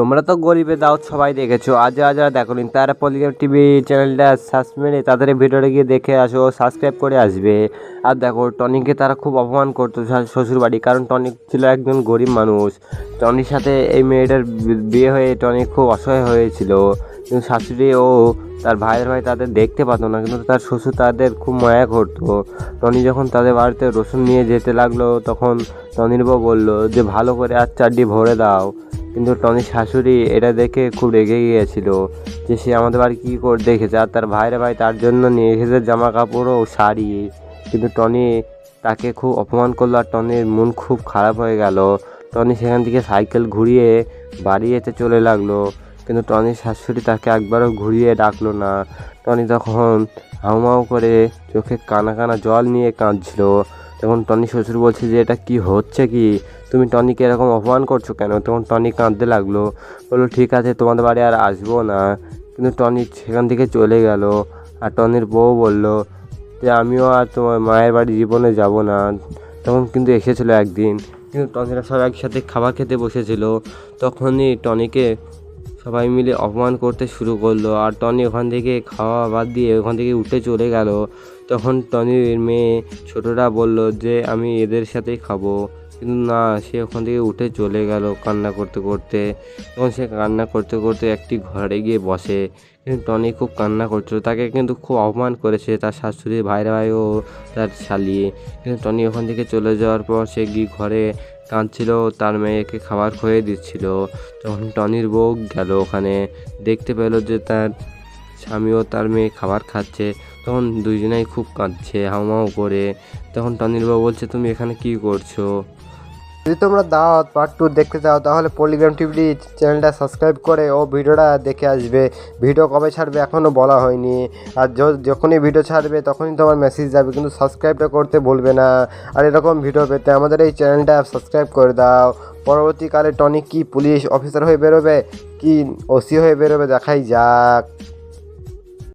তোমরা তো গরিবের দাওয়াত সবাই দেখেছ। আজ আজ দেখোনি তারা পলিগ্রাম টিভি চ্যানেলটা মেরে তাদের ভিডিওটা গিয়ে দেখে আসো সাবস্ক্রাইব করে আসবে। আর দেখো টনিকে তারা খুব অপমান করতো শ্বশুরবাড়ি, কারণ টনিক ছিল একজন গরিব মানুষ। টনির সাথে এই মেয়েটার বিয়ে হয়ে টনিক খুব অসহায় হয়েছিল। কিন্তু শাশুড়ি ও তার ভাইয়ের ভাই তাদের দেখতে পাতো না, কিন্তু তার শ্বশুর তাদের খুব মায়া করতো। টনি যখন তাদের বাড়িতে রসুন নিয়ে যেতে লাগল, তখন টনির বউ বলল যে, ভালো করে আর চারটি ভরে দাও। কিন্তু টনির শাশুড়ি এটা দেখে খুব রেগে গিয়েছিল যে সে আমাদের বাড়ি কী করে, দেখেছে। আর তার ভাইয়ের ভাই তার জন্য নিয়ে এসেছে জামা কাপড় ও শাড়ি। কিন্তু টনি তাকে খুব অপমান করল আর টনির মন খুব খারাপ হয়ে গেল। টনি সেখান থেকে সাইকেল ঘুরিয়ে বাড়ি যেতে চলে লাগল। কিন্তু টনির শাশুড়ি তাকে একবারও ঘুরিয়ে ডাকলো না। টনি তখন হাউমাউ করে চোখে কানা কানা জল নিয়ে কাঁদছিল। তখন টনি শ্বশুর বলছে যে, এটা কি হচ্ছে কি? তুমি টনিকে এরকম অপমান করছ কেন? তখন টনি কাঁদতে লাগল। বলল, ঠিক আছে, তোমাদের বাড়ি আর আসব না। কিন্তু টনি সেখান থেকে চলে গেল। আর টনির বউ বলল যে, আমিও আর তোমার মায়ের বাড়ি জীবনে যাব না। তখন কিন্তু এসেছিল একদিন। কিন্তু টনিরা সব একসাথে খাবার খেতে বসেছিল। তখনই টনিকে সবাই মিলে অপমান করতে শুরু করল আর টনি ওখান থেকে খাওয়া বাদ দিয়ে ওখান থেকে উঠে চলে গেল। তখন টনির মেয়ে ছোটরা বলল যে, আমি এদের সাথেই খাব। কিন্তু না, সে ওখান থেকে উঠে চলে গেল কান্না করতে করতে। তখন সে কান্না করতে করতে একটি ঘরে গিয়ে বসে। কিন্তু টনি খুব কান্না করছিল, তাকে কিন্তু খুব অপমান করেছে তার শাশুড়ি, ভাইরা ভাই ও তার শালিয়ে কিন্তু টনি ওখান থেকে চলে যাওয়ার পর সে গিয়ে ঘরে কাঁদছিল, তার মেয়েকে খাবার খুঁয়ে দিচ্ছিল। তখন টনির বউ গেল ওখানে, দেখতে পেল যে তার স্বামীও তার মেয়ে খাবার খাচ্ছে। তখন দুইজনেই খুব কাঁদছে, হাউমাউ করে। তখন টনির বউ বলছে, তুমি এখানে কি করছ? যদি তোমরা দাওয়াত পার্ট টু দেখতে চাও, তাহলে পলিগ্রাম টিভি চ্যানেলটা সাবস্ক্রাইব করে ও ভিডিওটা দেখে আসবে। ভিডিও কবে ছাড়বে এখনও বলা হয়নি। আর যখনই ভিডিও ছাড়বে, তখনই তোমার মেসেজ যাবে, কিন্তু সাবস্ক্রাইবটা করতে বলবে না। আর এরকম ভিডিও পেতে আমাদের এই চ্যানেলটা সাবস্ক্রাইব করে দাও। পরবর্তীকালে টনিক কি পুলিশ অফিসার হয়ে বেরোবে? কি ওসি হয়ে বেরোবে? দেখাই যাক।